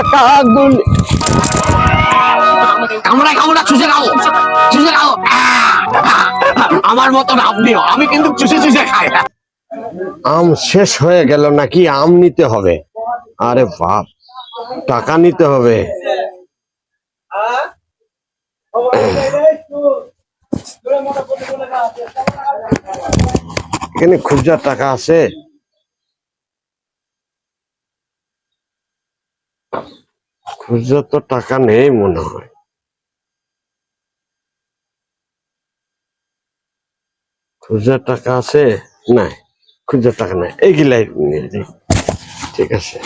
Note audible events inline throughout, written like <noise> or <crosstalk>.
একা গুলি কামড়া চুষে খাও। চুষে খাও। আমার মতন আপনিও আমি কিন্তু চুষে চুষে খাই। আম শেষ হয়ে গেল নাকি? আম নিতে হবে। আরে বাপ, টাকা নিতে হবে। এখানে খুচরা টাকা আছে? খুচরা তো টাকা নেই মনে হয়। খুচরা টাকা আছে? নাই খুচরা টাকা নাই। এইগুলাই নিয়ে ঠিক আছে।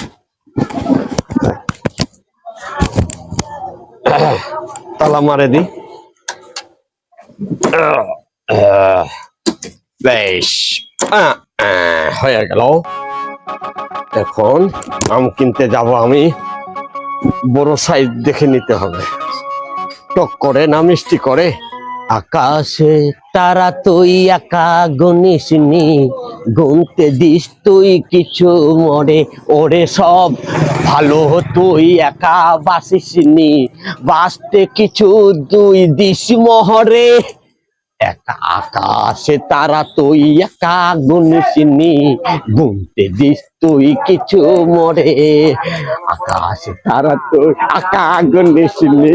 তালা মারে দি। বেশ। হয়ে গেল। এখন আম কিনতে যাব আমি। বড় সাইজ দেখে নিতে হবে। টক করে না মিষ্টি করে। আকাশে তারা তুই একা গনিসনি গুনতে দিস তুই কিছু মরে ওরে সব ভালো তুই একা বাসিসনি। বাসতে কিছু দুই দিস মহরে। একা আকাশে তারা তুই একা গুনসিনি। গুনতে দিস তুই কিছু মরে। আকাশে তারা তুই একা গুনসিনি।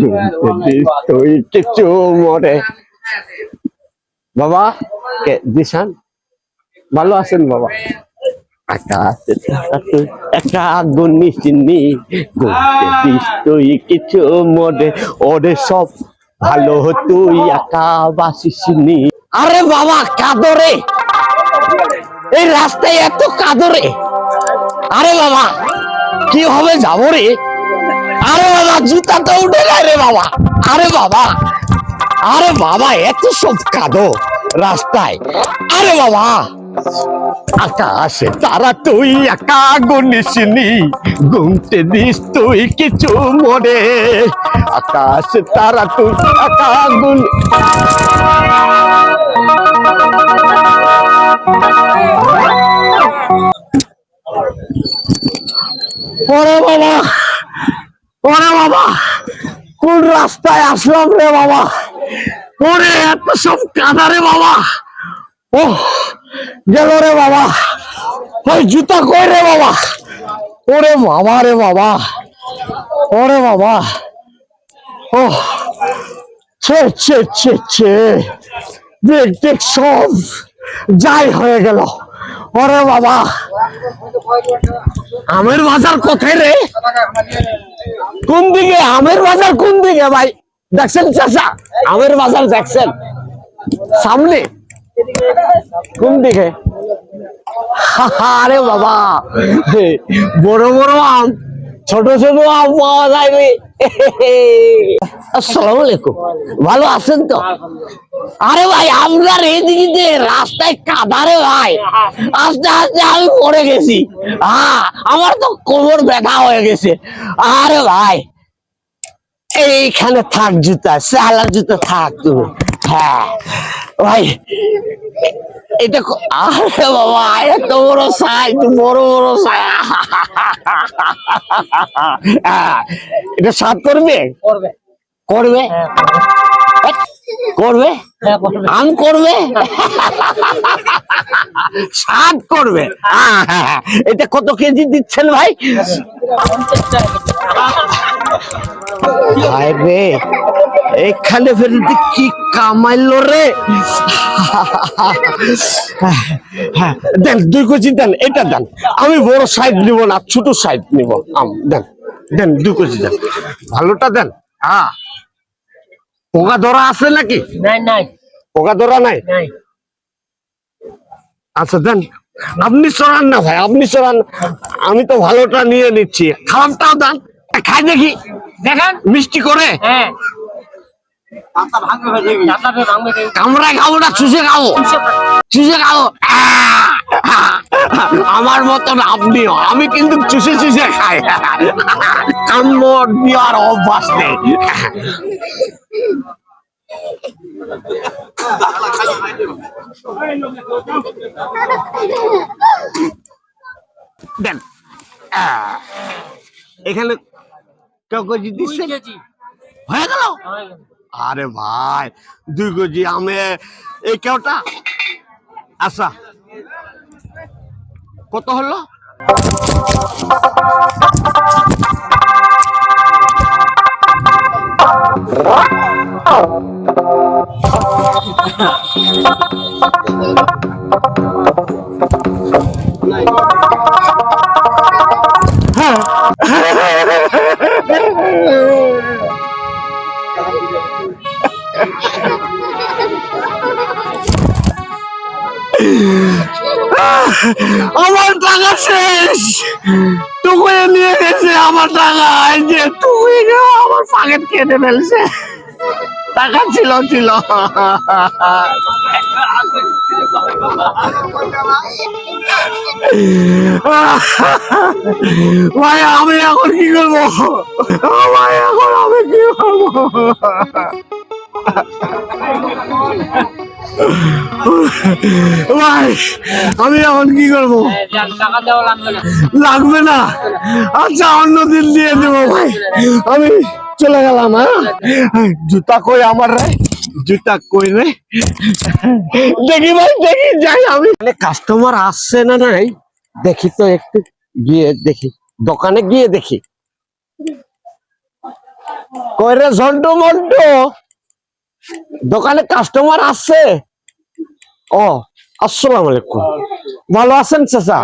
গুনতে দিস তুই কিছু মরে। বাবা, কে দিশান ভালো আছেন বাবা? আকাশে তারা তুই একা গুনসিনি। গুনতে দিস তুই কিছু মরে। ওরে সব ভালো তুই একা আরে বাবা, কাদরে। এই রাস্তায় এত কাদরে। আরে বাবা, কি হবে যাব রে? আরে বাবা, জুতা তো উঠে যায় রে বাবা। আরে বাবা আরে বাবা, এত সব কাদো রাস্তায়। আরে বাবা আকাশে তারা তুই একা গুনিসনি, গুনতে দিস তুই কিছু মরে আকাশে তারা তুই একা গুন ওরে বাবা ওরে বাবা, কোন রাস্তায় আসলাম রে বাবা? ওরে, এত সব কাদা রে বাবা। ও গেল রে বাবা। ওই জুতা কই রে বাবা? ওরে বাবা রে বাবা। ওরে বাবা। ও। ছে ছে ছে ছে। দেখ দেখ সব। যাই হয়ে গেল। ওরে বাবা। আমের বাজার কোথায় রে? কোন দিকে? আমের বাজার কোন দিকে ভাই? দেখছেন চাচা? আমের বাজার দেখছেন? সামনে? কোন দিকে? আরে বাবা। বড় বড় আম, ছোট ছোট আম পাওয়া যায় রে আসসালামু আলাইকুম। ভালো আছেন তো? আরে ভাই, আমরা এদিকে রাস্তায় কাদারে ভাই। আস্তে আস্তে আমি পড়ে গেছি। হ্যাঁ আমার তো কোমর ব্যথা হয়ে গেছে। আরে ভাই, এইখানে থাক জুতা সালার জুতা থাক তুমি। হ্যাঁ। ভাই এটা আরে বাবা এত বড় সাইজ বড় বড় সাইজ এটা সাত করবে? করবে। করবে? হ্যাঁ করবে? হ্যাঁ আম করবে? সাত করবে। এটা কত কেজি দিচ্ছেন ভাই? ভাই রে এখানে ফের তুই কি কামাইলো রে? হ্যাঁ দেন দুই কেজি দেন এটা দেন আমি বড় সাইজ নিব না ছোট সাইড নিব আম দেন দেন দুই কেজি দেন ভালোটা দেন হ্যাঁ। পোকা ধরা আছে নাকি? নাই নাই। পোকা ধরা নাই? নাই। আচ্ছা দেন আপনি চড়ান না ভাই আপনি চড়ান আমি তো ভালোটা নিয়ে নিচ্ছি। খারাপটাও দেন খাই দেখি। দেখেন। মিষ্টি করে। হ্যাঁ। চাকাতে ভাঙবে দেখি। কামড়ায় খাব না চুষে খাব। চুষে খাব। আমার মতন আপনিও আমি কিন্তু চুষে চুষে খাই। কামড় দেওয়ার অভ্যাস নেই। দেন! এখানে কেউ কেজি। দিচ্ছে হয়ে গেল? হয়ে গেল। আরে ভাই দুই কেজি আমে এই কেউটা আচ্ছা। কত হলো? আমার টাকা শেষ। তুই নিয়ে গেছে আমার টাকা। যে তুই আমার পাকেট কেটে ফেলছে। টাকা ছিল ছিল। আমি এখন কি করব? ভাই, এখন আমি কি করব? ভাই আমি এখন কি করব? লাগবে না। আচ্ছা অন্য দিন দিয়ে দেবো ভাই। আমি চলে গেলাম হ্যাঁ? জুতা কই আমার রে? জুতা কই রে? দেখি ভাই, দেখি, যাই আমি। কাস্টমার আসছে না নাই দেখি তো একটু, গিয়ে দেখি। দোকানে গিয়ে দেখি। কই রে ঝন্টু মন্টু? দোকানে কাস্টমার আসছে ও আসসালাম আলাইকুম। ভালো আছেন চাচা?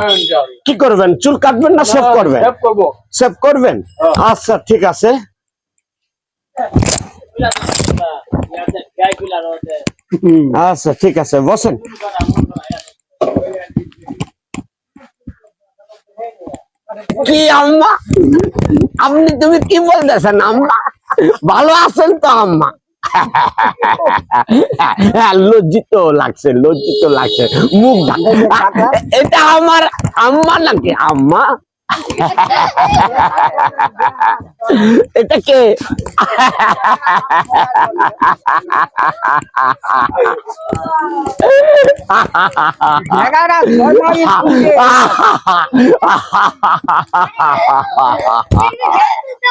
কি করবেন? চুল কাটবেন না সেভ করবেন? করব। সেভ করবেন? আচ্ছা ঠিক আছে। আচ্ছা ঠিক আছে বসেন। কি আম্মা? আপনি তুমি কি বলতেছেন আম্মা? ভালো আছেন তো আম্মা? হ্যাঁ, লজ্জিত লাগছে লজ্জিত লাগছে। মুখ এটা আমার আম্মা নাকি? আম্মা? এটা কে?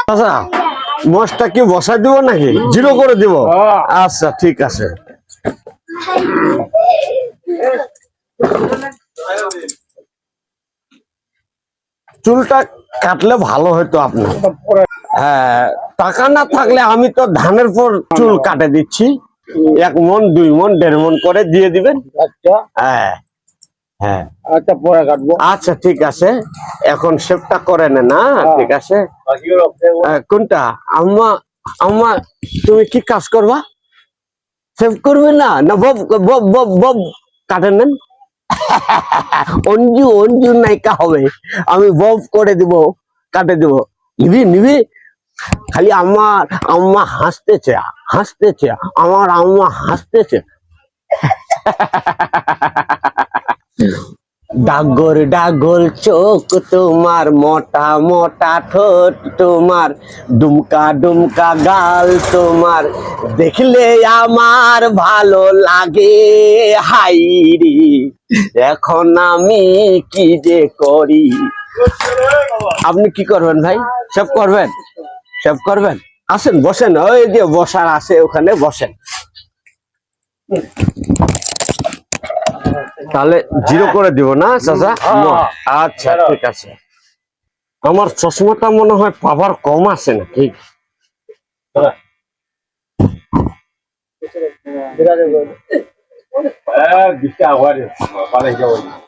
আচ্ছা। মোষটা কি বসাই দিব নাকি? জিরো করে দিব? আচ্ছা ঠিক আছে। চুলটা কাটলে ভালো হতো আপনার। হ্যাঁ টাকা না থাকলে আমি তো ধানের পর চুল কাটে দিচ্ছি। এক মন দুই মন দেড় মন করে দিয়ে দিবেন। আচ্ছা। হ্যাঁ। হ্যাঁ। আচ্ছা পরে কাটবো। আচ্ছা ঠিক আছে। এখন সেভটা করে নে না ঠিক আছে? কোনটা? আম্মা আম্মা তুমি কি কাজ করবা? সেভ করবে না? না বব বব বব বব কাটে নেন। <laughs> অঞ্জু অঞ্জু নায়িকা হবে। আমি বব করে দিব কাটে দিব। নিবি নিবি? খালি আমার আম্মা হাসতেছে হাসতেছে। আমার আম্মা হাসতেছে। <laughs> ডাগর ডাগর চোখ তোমার, মোটা মোটা ঠোঁট তোমার, ডুমকা ডুমকা গাল তোমার। দেখলে আমার ভালো লাগে হাইরি এখন আমি কি যে করি? আপনি কি করবেন ভাই? সব করবেন? সব করবেন? আসেন, বসেন, ওই যে বসার আছে ওখানে, বসেন। তাহলে জিরো করে দিব না চাচা? আচ্ছা ঠিক আছে। আমার চশমাটা মনে হয় পাবার কম আছে না ঠিক? নাকি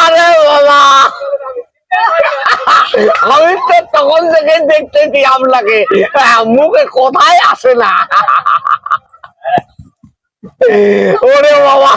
আরে বাবা। আমি তো তখন থেকে দেখতেছি আপনাকে মুখে কোথায় আসে না। ওরে বাবা।